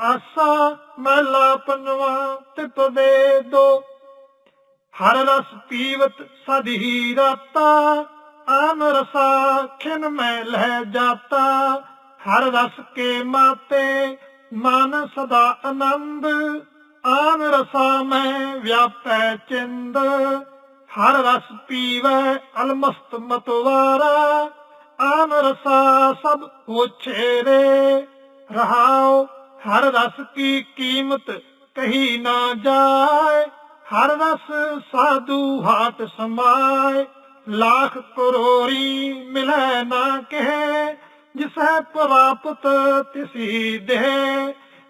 ਆਸਾ ਮਹਿਲਾ ਪੰਜਵਾ ਤਿਪ ਦੇ ਦੋ। ਹਰ ਰਸ ਪੀਵਤ ਸਦਹੀ ਰਾਤਾ ਆਨ ਰਸਾ ਖਿਨ ਮੈਂ ਲਹਿ ਜਾਤਾ। ਹਰ ਰਸ ਕੇ ਮਾਤੇ ਮਨ ਸਦਾ ਆਨੰਦ ਆਨ ਰਸਾ ਮੈਂ ਵਿਆਪੈ ਚਿੰਦ। ਹਰ ਰਸ ਪੀਵੈ ਅਲਮਸਤ ਮਤਵਾਰਾ ਆਨ ਰਸਾ ਸਭ ਹੋਛੇ ਰੇ ਰਹਾਉ ਹਰ ਰਸ ਕੀ ਕੀਮਤ ਕਹੀ ਨਾ ਜਾਏ, ਹਰ ਰਸ ਸਾਧੂ ਹਾਟ ਸਮਾਏ ਲੱਖ ਕਰੋੜੀ ਮਿਲੈ ਨਾ ਕਹੇ, ਜਿਸੈ ਪ੍ਰਾਪਤ ਤਿਸੀ ਦੇ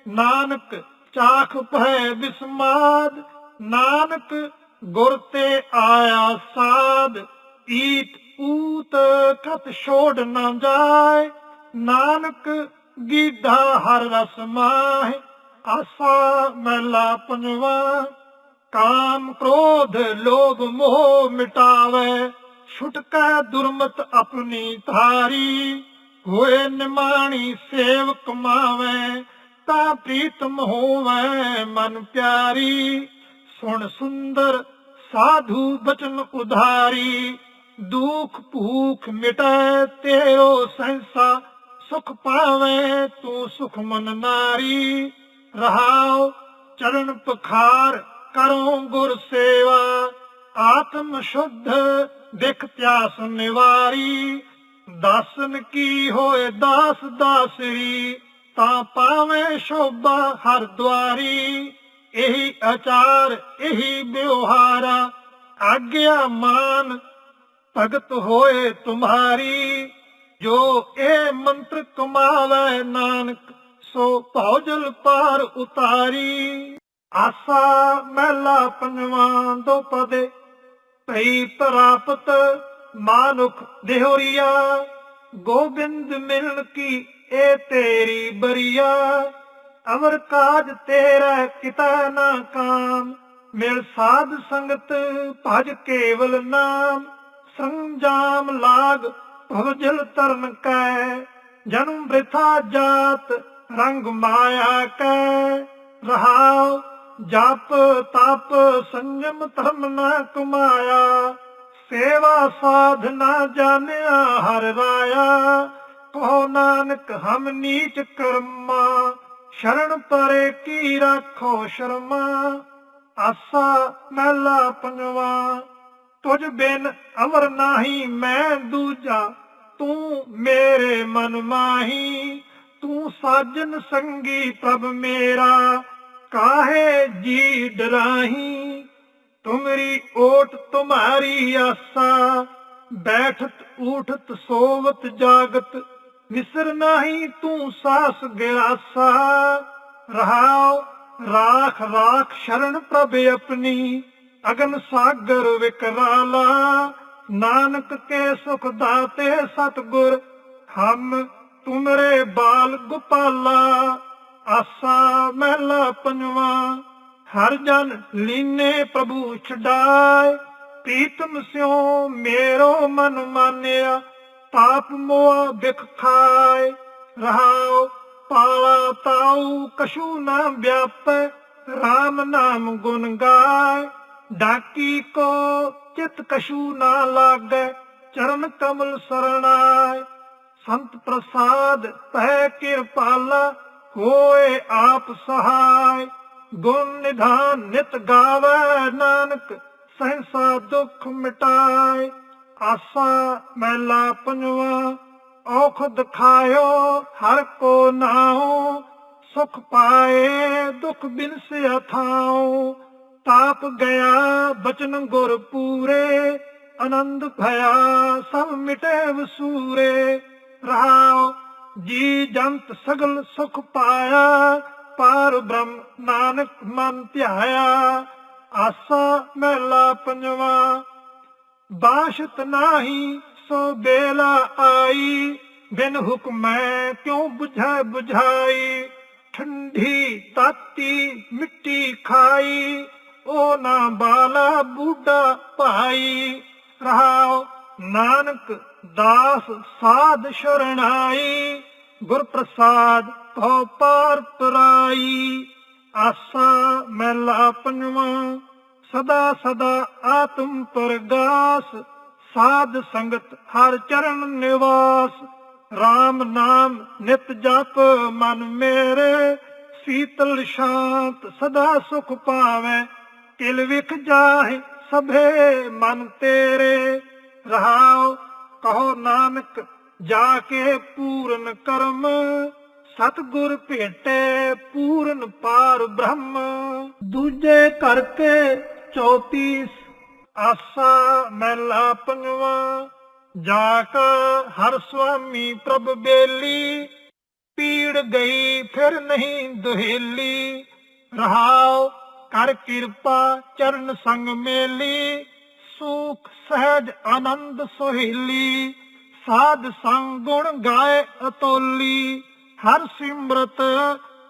ਨਾਨਕ ਚਾਖ ਭੈ ਬਿਸਮਾਦ, ਨਾਨਕ ਗੁਰ ਤੇ ਆਇਆ ਸਾਧ ਈਟ ਊਤ ਕਤ ਛੋੜ ਨਾ ਜਾਏ, ਨਾਨਕ ਗੀਢਾ ਹਰ ਰਸ ਮਾਹਿ, ਆਸਾ ਮਹਿਲਾ ਪੰਜਵਾ। ਕਾਮ ਕ੍ਰੋਧ ਲੋਭ ਮੋਹ ਮਿਟਾਵੇ, ਛੁਟਕੈ ਦੁਰਮਤ ਆਪਣੀ ਧਾਰੀ। ਹੋਏ ਨਿਮਾਣੀ ਸੇਵ ਕਮਾਵੇ ਤਾਂ ਪ੍ਰੀਤਮ ਹੋਵੇ ਮਨ ਪਿਆਰੀ। ਸੁਣ ਸੁੰਦਰ ਸਾਧੂ ਬਚਨ ਉਧਾਰੀ, ਦੁਖ ਭੂਖ ਮਿਟੈ ਤੇਰੋ ਸੰਸਾ ਸੁਖ ਪਾਵੇ ਤੂੰ ਸੁਖ ਮਨ ਨਾਰੀ। ਰਹਾਉ ਚਰਨ ਪਖਾਰ ਕਰੋ ਗੁਰ ਸੇਵਾ। ਆਤਮ ਸ਼ੁੱਧ ਦਿਖ ਪਿਆਸ ਨਿਵਾਰੀ। ਦਾਸਨ ਕੀ ਹੋਏ ਦਾਸ ਦਾਸਰੀ, ਤਾਂ ਪਾਵੇਂ ਸ਼ੋਭਾ ਹਰ ਦੁਆਰੀ। ਇਹੀ ਆਚਾਰ, ਇਹੀ ਵਿਵਹਾਰਾ, ਆਗਿਆ ਮਾਨ, ਭਗਤ ਹੋਏ ਤੁਮਾਰੀ। ਜੋ ਇਹ ਮੰਤਰ ਕਮਾਵੇ ਨਾਨਕ, ਸੋ ਭੌਜਲ ਪਾਰ ਉਤਾਰੀ। ਆਸਾ ਮਹਿਲਾ ਪੰਜਵਾਂ ਦੋ ਪਦੇ, ਭਈ ਪ੍ਰਾਪਤ ਮਾਨੁਖ ਦੇਹਰੀਆ। ਗੋਬਿੰਦ ਮਿਲਣ ਕੀ ਇਹ ਤੇਰੀ ਬਰੀਆ। ਅਮਰ ਕਾਜ ਤੇਰਾ ਕਿਤਾ ਨਾ ਕਾਮ, ਮਿਲ ਸਾਧ ਸੰਗਤ ਭਜ ਕੇਵਲ ਨਾਮ। ਸੰਜਾਮ ਲਾਗ ਭਵਜਲ ਤਰਨ ਕੈ, ਜਨਮ ਬ੍ਰਿਥਾ ਜਾਤ ਰੰਗ ਮਾਇਆ ਕੈ। ਰਹਾਉ ਜਪ ਤਪ ਸੰਜਮ ਧਰਮ ਨਾ ਕਮਾਇਆ, ਸੇਵਾ ਸਾਧਨਾ ਜਾਣਿਆ ਹਰ ਰਾਇਆ। ਕਹੋ ਨਾਨਕ, ਹਮ ਨੀਚ ਕਰਮਾ, ਸ਼ਰਨ ਪਰੇ ਕੀ ਰੱਖੋ ਸ਼ਰਮਾ। ਆਸਾ ਮਹਿਲਾ ਪੰਜਵਾ। ਤੁਝ ਬਿਨ ਅਮਰ ਨਾਹੀ ਮੈਂ ਦੂਜਾ, ਤੂੰ ਮੇਰੇ ਮਨ ਮਾਹੀ, ਤੂੰ ਸਾਜਨ ਸੰਗੀ ਪ੍ਰਭ ਮੇਰਾ, ਕਾਹੇ ਜੀ ਡਰਾਹੀ? ਤੁਮਰੀ ਓਟ ਤੁਮਾਰੀ ਆਸਾ, ਬੈਠਤ ਊਠਤ ਸੋਵਤ ਜਾਗਤ ਵਿਸਰ ਨਹੀਂ ਤੂੰ ਸਾਸ ਗਿਆਸਾ। ਰਹਾਉ, ਰਾਖ ਰਾਖ ਸ਼ਰਨ ਪ੍ਰਭ ਆਪਣੀ ਅਗਨ ਸਾਗਰ ਵਿਕਰਾਲਾ, ਨਾਨਕ ਕੇ ਸੁਖ ਦਾਤੇ ਸਤਗੁਰ, ਹਮ ਤੁਮਰੇ ਬਾਲ ਗੋਪਾਲਾ, ਆਸਾ ਮਹਿਲਾ ਪੰਜਵਾ, ਹਰ ਜਨ ਲੀਨੇ ਪ੍ਰਭੂ ਛਡਾਏ, ਪ੍ਰੀਤਮ ਸਿਓ ਮੇਰੋ ਮਨ ਮਾਨਿਆ, ਪਾਪ ਮੋਹ ਬਿਖ ਖਾਏ, ਰਹਾਉ ਪਾਲਾ ਤਾਉ, ਕਛੂ ਨਾ ਵਿਆਪੈ RAM ਨਾਮ ਗੁਣ ਗਾਏ। ਡਾਕੀ ਕੋ ਚਿਤ ਕਛੂ ਨਾ ਲਾਗੈ, ਚਰਨ ਕਮਲ ਸਰਣਾਏ। ਸੰਤ ਪ੍ਰਸਾਦ ਪੈ ਕਿਰਪਾਲਾ ਹੋਏ ਆਪ ਸਹਾਇ ਗੁਣ ਨਿਧਾਨ ਨਿਤ ਗਾਵੇ ਨਾਨਕ, ਸਹਿਸਾ ਦੁਖ ਮਿਟਾਏ। ਆਸਾ ਮਹਿਲਾ ਪੰਜਵਾ, ਔਖ ਖਾਇਓ ਹਰ ਕੋ ਨਾਉ। ਸੁਖ ਪਾਏ, ਦੁਖ ਬਿਨਸਿਆ ਥਾਉ। ਤਾਪ ਗਿਆ, ਬਚਨ ਗੁਰ ਪੂਰੇ, ਆਨੰਦ ਭਇਆ, ਸਭ ਮਿਟੇ ਵਸੂਰੇ। ਰਹਾਉ ਜੀ ਜੰਤ ਸਗਲ ਸੁਖ ਪਾਇਆ, ਪਾਰ ਬ੍ਰਹਮ ਨਾਨਕ ਮਨ ਧਿਆਇਆ। ਆਸਾ ਮਹਿਲਾ ਪੰਜਵਾ, ਬਾਸ਼ਤ ਨਾਹੀ ਸੋ ਬੇਲਾ ਆਈ। ਬਿਨ ਹੁਕਮੈ ਕਿਉ 부ਝੈ ਬੁਝਾਈ? ਠੰਡੀ ਤਾਤੀ ਮਿੱਟੀ ਖਾਈ। ਉਹ ਨਾ ਬਾਲਾ ਬੂਢਾ ਭਾਈ ਰਹਾਉ ਨਾਨਕ ਦਾਸ ਸਾਧ ਸ਼ਰਣਾਈ ਗੁਰ ਪ੍ਰਸਾਦ ਭਉ ਪਾਰ ਪਰਾਈ ਆਸਾ ਮਹਿਲਾ ਪੰਜਵਾਂ ਸਦਾ ਸਦਾ ਆਤਮ ਪ੍ਰਗਾਸ, ਸਾਧ ਸੰਗਤ ਹਰ ਚਰਨ ਨਿਵਾਸ RAM ਨਾਮ ਨਿਤ ਜਪ ਮਨ ਮੇਰੇ, ਸੀਤਲ ਸ਼ਾਂਤ ਸਦਾ ਸੁਖ ਪਾਵੇ ਕਿਲ ਵਿਖ ਜਾਹੇ ਸਭੇ ਮਨ ਤੇਰੇ। ਰਹਾਉ ਕਹੋ ਨਾਨਕ ਜਾ ਕੇ ਪੂਰਨ ਕਰਮ। ਸਤਗੁਰ ਭੇਟੇ ਪੂਰਨ ਪਾਰ ਬ੍ਰਹਮ। ਦੂਜੇ ਕਰਕੇ 34 ਆਸਾ ਮਹਿਲਾ ਪੰਜਵਾ। ਜਾ ਕਾ ਹਰ ਸੁਆਮੀ ਪ੍ਰਭ ਬੇਲੀ। ਪੀੜ ਗਈ ਫਿਰ ਨਹੀਂ ਦੁਹੇਲੀ। ਰਹਾਉ ਕਰ ਕਿਰਪਾ ਚਰਨ ਸੰਗ ਮੇਲੀ, ਸੁਖ ਸਹਿਜ ਆਨੰਦ ਸੁਹੇਲੀ, ਸਾਧ ਸੰਗ ਗੁਣ ਗਾਏ ਅਤੋਲੀ, ਹਰ ਸਿਮਰਤ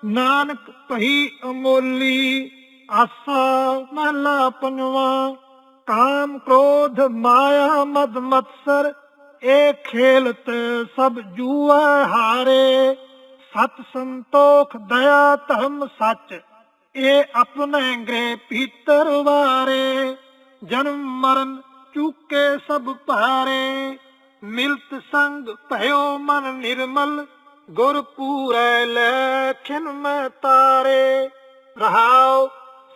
ਨਾਨਕ ਭਈ ਅਮੋਲੀ। ਆਸਾ ਮਹਲਾ ਪੰਜਵਾ, ਕਾਮ ਕ੍ਰੋਧ ਮਾਇਆ ਮਦ ਮਤਸਰ ਇਹ ਖੇਲਤ ਸਭ ਜੂਆ ਹਾਰੇ। ਸਤ ਸੰਤੋਖ ਦਇਆ ਧਰਮ ਸੱਚ ਇਹ ਆਪਣੇ ਗ੍ਰਹਿ ਭੀਤਰ ਵਾਰੇ, ਜਨਮ ਮਰਨ ਚੁੱਕੇ ਸਭ ਭਾਰੇ। ਮਿਲਤ ਸੰਗ ਭਇਓ ਮਨ ਨਿਰਮਲ ਗੁਰ ਪੂਰੈ ਲੈਖਨ ਮੈਂ ਤਾਰੇ। ਰਹਾਉ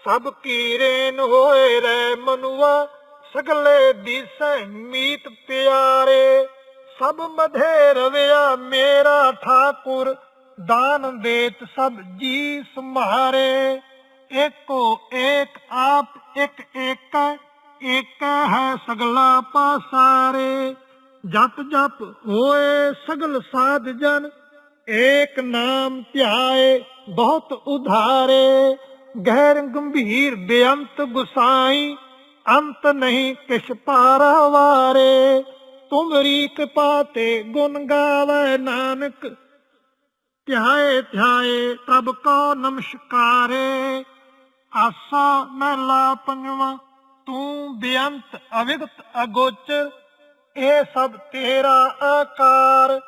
ਸਭ ਕੀਰੇਨ ਹੋਏ ਰਹਿ ਮਨੁਆ, ਸਗਲੇ ਦਿਸੈ ਮੀਤ ਪਿਆਰੇ। ਸਭ ਮਧੇ ਰਵਿਆ ਮੇਰਾ ਠਾਕੁਰ, ਦਾਨ ਦੇਤ ਸਭ ਜੀ ਸੰਭਾਰੇ ਏਕੋ ਏਕ ਆਪ, ਇੱਕ ਏਕ ਏਕ ਹੈ ਸਗਲਾ ਪਾਸਾਰੇ। ਜਪ ਜਪ ਹੋਏ ਸਗਲ ਸਾਧ ਜਨ, ਏਕ ਨਾਮ ਧਿਆਏ ਬਹੁਤ ਉਧਾਰੇ। ਗਹਿਰ ਗੰਭੀਰ ਬੇਅੰਤ ਗੁਸਾਈ, ਅੰਤ ਨਹੀਂ ਕਿਛ ਪਾਰਾਵਾਰੇ ਤੁਮਰੀ ਕਿਰਪਾ ਤੇ ਗੁਣ ਗਾਵੇ ਨਾਨਕ, ਧਿਆਏ ਧਿਆਏ ਪ੍ਰਭ ਕੋ ਨਮਸਕਾਰੇ। ਆਸਾ ਮਹਿਲਾ ਪੰਜਵਾ ਤੂੰ ਬੇਅੰਤ ਅਵਿਗਤ ਅਗੋਚਰ, ਇਹ ਸਭ ਤੇਰਾ ਆਕਾਰ।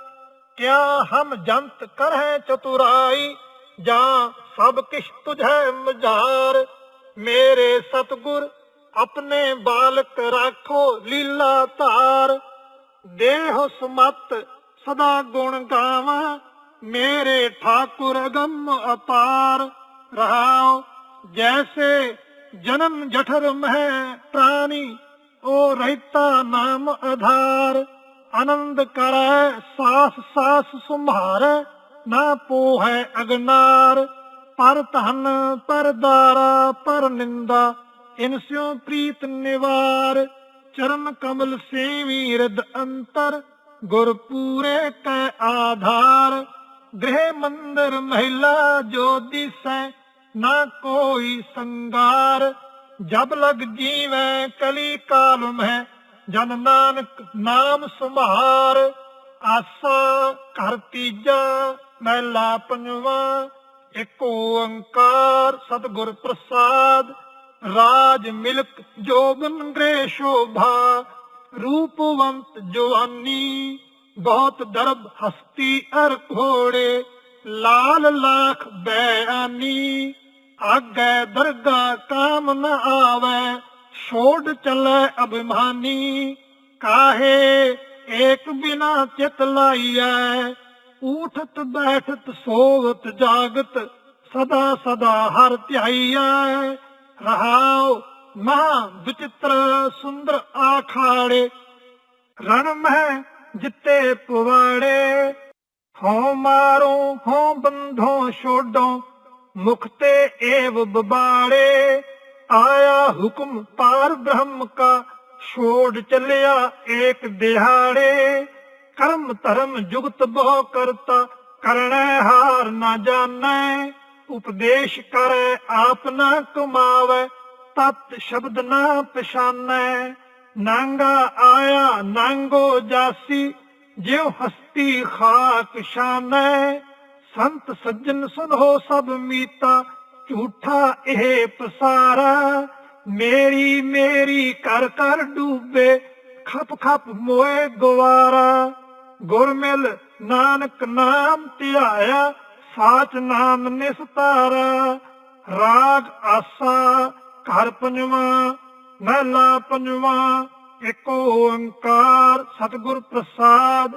ਕਿਆ ਹਮ ਜੰਤ ਕਰਹਿ ਚਤੁਰਾਈ, ਜਾਂ ਸਭ ਕਿਛ ਤੁਝੈ ਮਝਾਰ। ਮੇਰੇ ਸਤਗੁਰ, ਆਪਣੇ ਬਾਲਕ ਰਾਖੋ ਲੀਲਾ ਧਾਰ। ਦੇਹ ਸਮਤ ਸਦਾ ਗੁਣ ਗਾਵਾਂ, ਮੇਰੇ ਠਾਕੁਰ ਅਗੰਮ ਅਪਾਰ। ਰਹਾਉ ਜੈਸੇ ਜਨਮ ਜਠਰ ਮਹਿ ਪ੍ਰਾਣੀ ਉਹ ਰਹਿਤਾ ਨਾਮ ਆਧਾਰ। ਆਨੰਦ ਕਰੈ, ਸਾਸ ਸਾਸ ਸੰਭਾਰੈ, ਨਾ ਪੋਹੈ ਅਗਨਾਰ। ਪਰ ਧਨ, ਪਰ ਦਾਰਾ, ਪਰ ਨਿੰਦਾ ਇਨਸਿਓ ਪ੍ਰੀਤ ਨਿਵਾਰ। ਚਰਨ ਕਮਲ ਸੇਵੀ ਰਿਦ ਅੰਤਰ, ਗੁਰ ਪੂਰੇ ਕੈ ਆਧਾਰ। ਗ੍ਰਹਿ ਮੰਦਰ ਮਹਿਲਾ ਜੋ ਦਿਸੈ ਨਾ ਕੋਈ ਸੰਗਾਰ, ਜਬ ਲਗ ਜੀਵੈ ਕਲੀ ਕਾਲ ਹੈ, ਜਨ ਨਾਨਕ ਨਾਮ ਸੰਭਾਰ, ਆਸਾ ਘਰ ਤੀਜਾ ਮਹਿਲਾ ਪੰਜਵਾ ਇੱਕ ਓੰਕਾਰ ਸਤਿਗੁਰ ਪ੍ਰਸਾਦ, ਰਾਜ ਮਿਲਕ ਜੋਬਨ ਗ੍ਰੇ ਸ਼ੋਭਾ, ਰੂਪਵੰਤ ਜਵਾਨੀ, ਬਹੁਤ ਦਰਬ ਹਸਤੀ ਅਰ ਘੋੜੇ, ਲਾਲ ਲਾਖ ਬੈਆਨੀ ਆਗੇ ਦਰਗਾ ਕਾਮ ਨ ਆਵੇ, ਛੋੜ ਚਲੇ ਅਭਿਮਾਨੀ। ਕਾਹੇ ਏਕ ਬਿਨਾ ਚਿਤ ਲਾਈਐ ਉਠਤ ਬੈਠਤ ਸੋਵਤ ਜਾਗਤ, ਸਦਾ ਸਦਾ ਹਰ ਧਿਆਈਐ। ਰਹਾਉ ਮਹਾ ਵਿਚਿਤ੍ਰ ਸੁੰਦਰ ਆਖਾੜੇ, ਰਣ ਮਹਿ ਜਿੱਤੇ ਪੁਵਾੜੇ। ਹੋ ਮਾਰੋ, ਹਉ ਬੰਧੋ ਛੋਡੋ ਮੁਖਤੇ ਏਵ ਬਬਾੜੇ, ਆਇਆ ਹੁਕਮ ਪਾਰ ਬ੍ਰਹਮ ਕਾ, ਛੋੜ ਚੱਲਿਆ ਏਕ ਦਿਹਾੜੇ। ਕਰਮ ਧਰਮ ਜੁਗਤ ਬਹੁ ਕਰਤਾ ਕਰਣੈ ਹਾਰ ਨਾ ਜਾਣੈ। ਉਪਦੇਸ਼ ਕਰੈ ਆਪ ਨਾ ਕਮਾਵੇ, ਤਤ ਸ਼ਬਦ ਨਾ ਪਛਾਨੈ। ਨਾਂਗਾ ਆਇਆ ਨਾਂਗੋ ਜਾਸੀ, ਜਿਉ ਹਸਤੀ ਖਾਕ ਸ਼ਾਨੈ ਸੰਤ ਸੱਜਣ ਸੁਨੋ ਸਭ ਮੀਤਾ, ਝੂਠਾ ਇਹ ਪਸਾਰਾ ਮੇਰੀ ਮੇਰੀ ਕਰ ਕਰ ਡੂਬੇ, ਖਪ ਖਪ ਮੋਏ ਗਵਾਰਾ। ਗੁਰਮਿਲ ਨਾਨਕ ਨਾਮ ਧਿਆਇਆ, ਸਾਚ ਨਾਮ ਨਿਸਤਾਰਾ। ਰਾਗ ਆਸਾ ਘਰ ਪੰਜਵਾਂ, ਮਹਿਲਾ ਪੰਜਵਾਂ ਇੱਕ ਓੰਕਾਰ ਸਤਿਗੁਰ ਪ੍ਰਸਾਦ।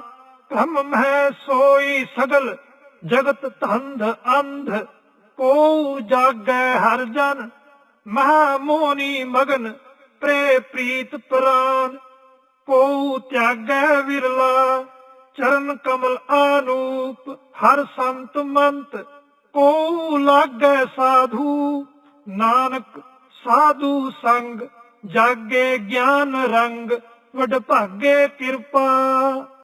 ਬ੍ਰਹਮ ਮਹਿ ਸੋਈ ਸਗਲ ਜਗਤ ਧੰਧ ਅੰਧ, ਕੋ ਜਾਗੈ ਹਰ ਜਨ ਮਹਾ ਮੋਨੀ ਮਗਨ ਪ੍ਰੇ ਪ੍ਰੀਤ ਪ੍ਰਾਨ, ਕੋ ਤਿਆਗੈ ਵਿਰਲਾ, ਚਰਨ ਕਮਲ ਆਨੂਪ, ਹਰ ਸੰਤ ਮੰਤ, ਕੋ ਲਾਗੈ ਸਾਧੂ, ਨਾਨਕ ਸਾਧੂ ਸੰਗ, ਜਾਗੇ ਗਿਆਨ ਰੰਗ ਵਡ ਭਾਗੇ ਕਿਰਪਾ।